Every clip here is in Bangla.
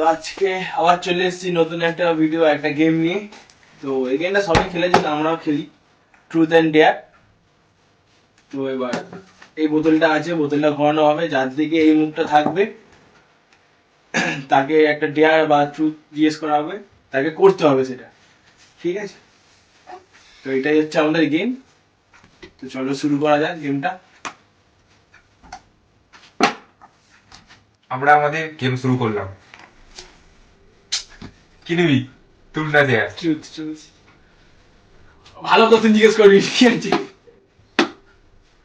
তো আজকে আবার চলে এসেছি নতুন একটা ভিডিও একটা গেম নিয়ে। তো এই গেমটা সবাই খেলেছে আমরাও খেলি। ট্রুথ অ্যান্ড ডেয়ার তো এবার এই বোতলটা আছে, বোতলটা ঘোরানো হবে, যার দিকে এই মুখটা থাকবে, তাকে একটা ডেয়ার বা ট্রুথ জিজ্ঞেস করা হবে, তাকে করতে হবে সেটা। ঠিক আছে? তো এটাই হচ্ছে আমাদের গেম তো চলো শুরু করা যাক গেমটা আমরা আমাদের গেম শুরু করলাম। কি নিবি? তুই না দেয়া ভালো কোশ্চেন জিজ্ঞেস করবি ঠিক আছে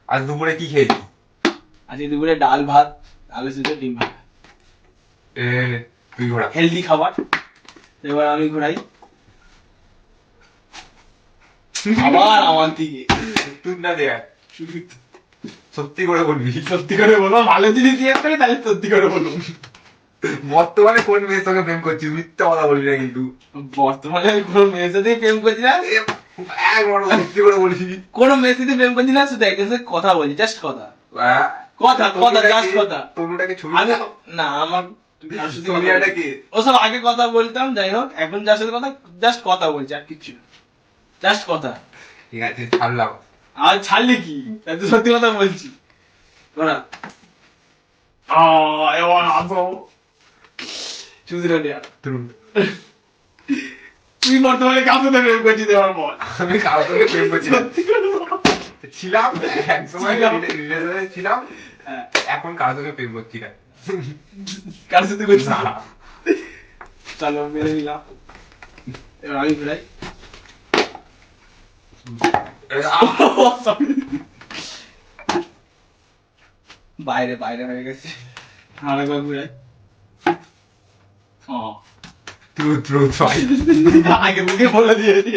আজ দুপুরে কি খেয়েছি আজকে দুপুরে ডাল ভাত আলু সিদ্ধ ডিম ভাত। এ, তুই ঘোড়া হেলদি খাবার। এবার আমি ঘোরাই। আবার আমার দিকে। তুই না দেয়া সত্যি করে বলবি? সত্যি করে বলব ভালো জিজ্ঞেস করি তাহলে সত্যি করে বলব। বর্তমানে কোন মেয়ের সঙ্গে প্রেম করছিস? মিথ্যা কথা বলবি না কিন্তু। বর্তমানে আমি কোনো মেয়ের সাথেই প্রেম করছি না। একবার সত্যি করে বলবি কোনো মেয়ের সাথে প্রেম করছি না শুধু একজন সাথে কথা বলছি জাস্ট কথা। কথা কথা জাস্ট কথা। তনুটাকে ছবি না আমার কার সাথে কথা সোনিয়াটা বলছি? কে ওসব আগে কথা বলতাম যাই হোক এখন যার সাথে কথা জাস্ট কথা বলছি আর জাস্ট কথা। ঠিক আছে ছাড়লাম। আর ছাড়লি কি? সত্যি কথা বলছি নেয়া তুই তুই বর্তমানে প্রেম করছিস এবার বল আমি প্রেম করছি। ছিলাম এক সময় ছিলাম। হ্যাঁ, এখন প্রেম করছি না। কার সাথে করছিস না। চলো মেরে নিলাম। এবার আমি বাইরে বাইরে হয়ে গেছে। আরেকবার ঘুরাই ও ট্রু ট্রু ভাই আগে মুখে বলে দিয়েছি।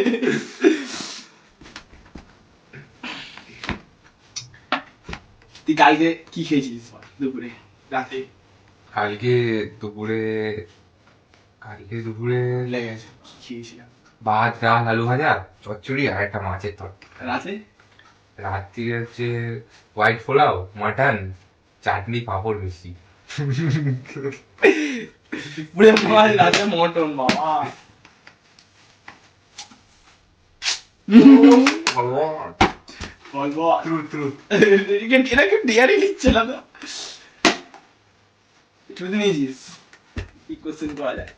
তুই কালকে কি খেয়েছিস দুপুরে রাতে? কালকে দুপুরে কালকে দুপুরে লেগেছে। কি খেয়েছিলাম? ভাত ডাল আলু ভাজা চচ্চড়ি আর একটা মাছের তর রাতে? রাত্রি হচ্ছে হোয়াইট পোলাও মাটন চাটনি পাঁপড় মিষ্টি কি কোশ্চেন করা যায়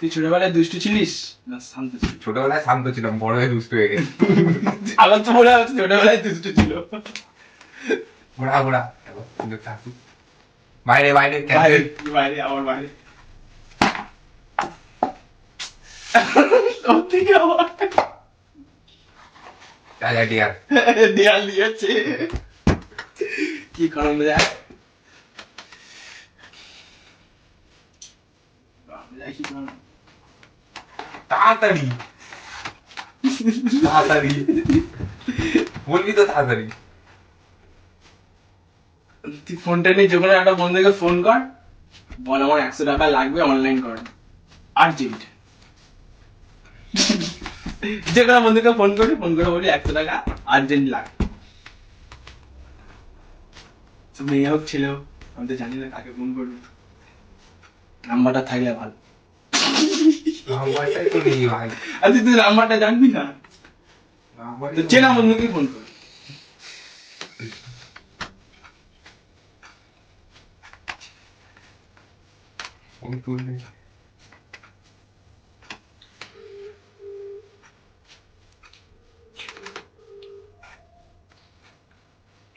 তুই ছোটবেলায় দুষ্টু ছিলিস না শান্ত ছোটবেলায় শান্ত ছিলাম বড় হয়ে দুষ্ট হয়ে গেছি আমার তো মনে হয় ছোটবেলায় দুষ্টু ছিল ঘোড়া ঘোড়া বাইরে বাইরে বাইরে ক্যান্সেল বাইরে আমার বাইরে। সত্যি কি আমার ডিয়ার দিয়েছে। কি করানো যায়? তাড়াতাড়ি। তাড়াতাড়ি। বলবি তো তাড়াতাড়ি। তুই ফোনটা নিয়ে যে কোনো একটা বন্ধুকে ফোন কর। বল আমার একশো টাকা লাগবে অনলাইন কর। আর্জেন্ট যে কোনো বন্ধুকে ফোন করবি ফোন করে বলি একশো টাকা আর্জেন্ট লাগবে মেয়ে হোক ছেলে আমি তো জানি না কাকে ফোন করবি। নাম্বারটা থাকলে ভালো। নাম্বারটাই তো নেই ভাই? আর তুই তুই নাম্বারটা জানবি না? চেনা বন্ধুকে ফোন কর। ফোন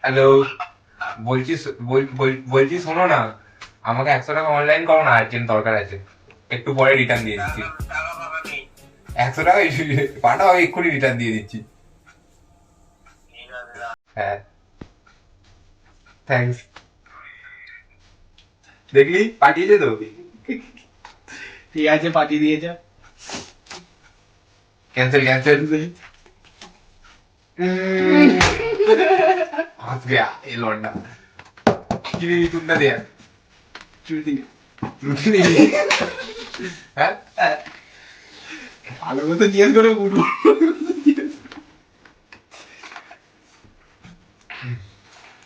হ্যালো বলছি বলছি শোনো না, আমাকে একশো টাকা অনলাইন করো না আর্জেন্ট দরকার আছে। একটু পরে রিটার্ন দিয়ে দিচ্ছি। একশো টাকা পাঠাও এক্ষুনি রিটার্ন দিয়ে দিচ্ছি। হ্যাঁ। থ্যাংকস দেখলি? পাঠিয়েছে তো? ঠিক আছে পাঠিয়ে দিয়ে যা ক্যান্সেল ক্যান্সেল হাত গয়া এই লন্ডা কি নিবি তুই দে। চুরি রুটি নিবি। হ্যাঁ? ভালো মতো জিজ্ঞেস করে উঠবো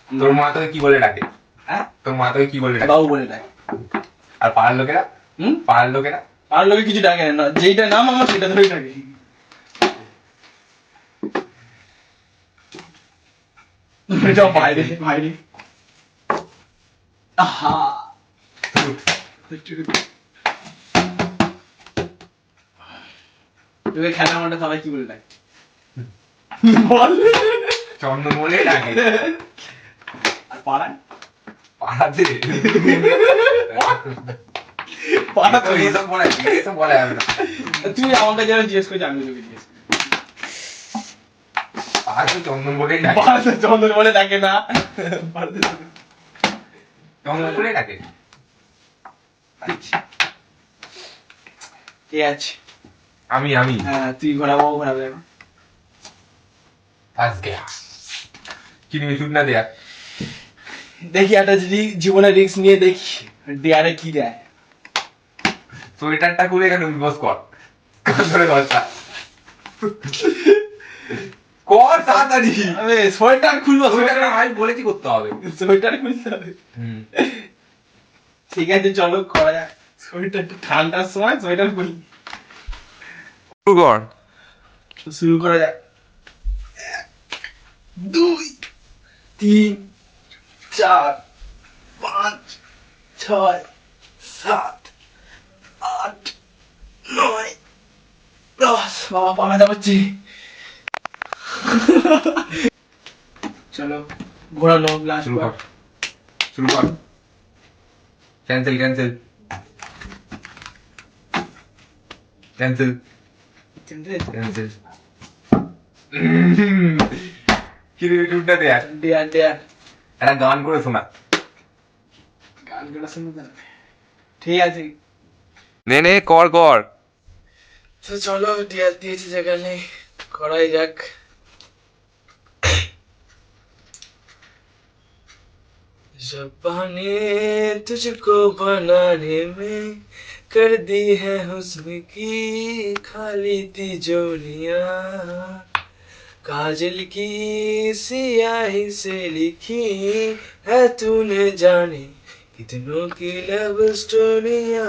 তোর মা তোকে কি বলে ডাকে? হ্যাঁ? তোর মা তোকে কি বলে ডাকে? বাবু বলে ডাকে। আর পাড়ার লোকেরা? হুম? পাড়ার লোকেরা? আর লোকে কিছু ডাকে না যেইটা নাম আমার সেটা ধরেই ডাকে। যাও বাইরে বাইরে। আহা। তোকে খেলা মাঠে সবাই কি বলে ডাকে? বল। চন্দন বলে ডাকে। আর পাড়ায়? পাড়াতে। আমি আছে আমি আমি। হ্যাঁ তুই ঘোরাবো ঘোরাবে না ফার্স্ট গেয়া কি নিবি শুট না দেয়া দেখি একটা জীবনে রিস্ক নিয়ে দেখি ডিয়ারে কি দেয় সোয়েটারটা খুলে কর। কান ধরে দশটা কর তাড়াতাড়ি। আবে সোয়েটার খুলবো। সোয়েটারটা সোয়েটার আমি বলেছি করতে হবে। সোয়েটার খুলতে হবে। হুম। ঠিক আছে চলো করা যাক। সোয়েটার ঠান্ডার সময় সোয়েটার খুলি। শুরু কর। শুরু করা যাক। দুই তিন চার পাঁচ ছয় সাত নয় দশ বাবা পালাতে পারছি চলো ঘোরালো গ্লাস শুরু কর। শুরু কর। ক্যান্সেল ক্যান্সেল ক্যান্সেল ক্যান্সেল কি রে টুটটা দেয়া ডিয়ার ডিয়ার একটা গান করে শোনা। গান করা হবে। ঠিক আছে। নে নে কর কর তো চলো ডিয়ার দিয়েছি যেখানে করাই যাক जबाने तुझको बनाने में कर दी है हुस्न की खाली तिजोरियां काजल की सियाही से लिखी है तूने जाने कितनों की लव स्टोरियां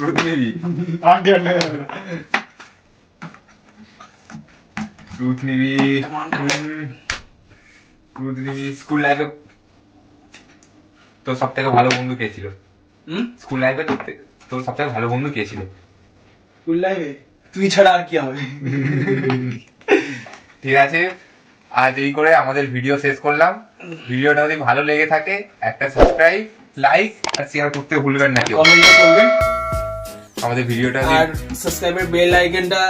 ট্রুথ তুই নিবি ট্রুথ নিবি ট্রুথ নিবি স্কুল লাইফে তোর সব থেকে ভালো বন্ধু কে ছিল? স্কুল লাইফে তোর সব থেকে ভালো বন্ধু কে ছিল? স্কুল লাইফে তুই ছাড়া আর কি হবে? ঠিক আছে। আজ এই করে আমাদের ভিডিও শেষ করলাম। ভিডিওটা যদি ভালো লেগে থাকে একটা সাবস্ক্রাইব লাইক আর শেয়ার করতে ভুলবেন না কেউ। কমেন্ট করবেন। আমাদের ভিডিওটা আর সাবস্ক্রাইবের বেল আইকনটা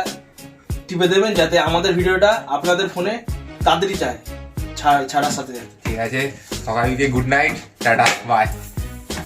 টিপে দেবেন যাতে আমাদের ভিডিওটা আপনাদের ফোনে তাড়াতাড়ি চায় ছাড়ার সাথে। ঠিক আছে সকালকে গুড নাইট টাটা বাই